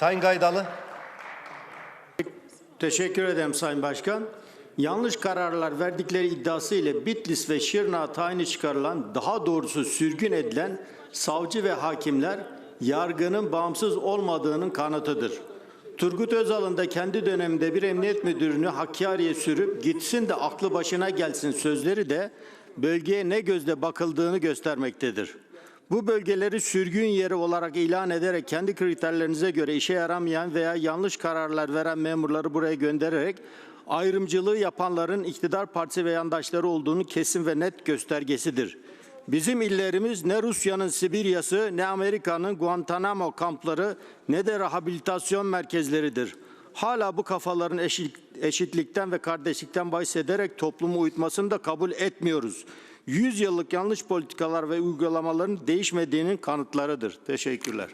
Sayın Gaydalı. Teşekkür ederim Sayın Başkan. Yanlış kararlar verdikleri iddiası ile Bitlis ve Şırnağa tayini çıkarılan, daha doğrusu sürgün edilen savcı ve hakimler yargının bağımsız olmadığının kanıtıdır. Turgut Özal'ın da kendi döneminde bir emniyet müdürünü Hakkari'ye sürüp gitsin de aklı başına gelsin sözleri de bölgeye ne gözle bakıldığını göstermektedir. Bu bölgeleri sürgün yeri olarak ilan ederek kendi kriterlerinize göre işe yaramayan veya yanlış kararlar veren memurları buraya göndererek ayrımcılığı yapanların iktidar partisi ve yandaşları olduğunu kesin ve net göstergesidir. Bizim illerimiz ne Rusya'nın Sibirya'sı ne Amerika'nın Guantanamo kampları ne de rehabilitasyon merkezleridir. Hala bu kafaların eşit, eşitlikten ve kardeşlikten bahsederek toplumu uyutmasını da kabul etmiyoruz. 100 yıllık yanlış politikalar ve uygulamaların değişmediğinin kanıtlarıdır. Teşekkürler.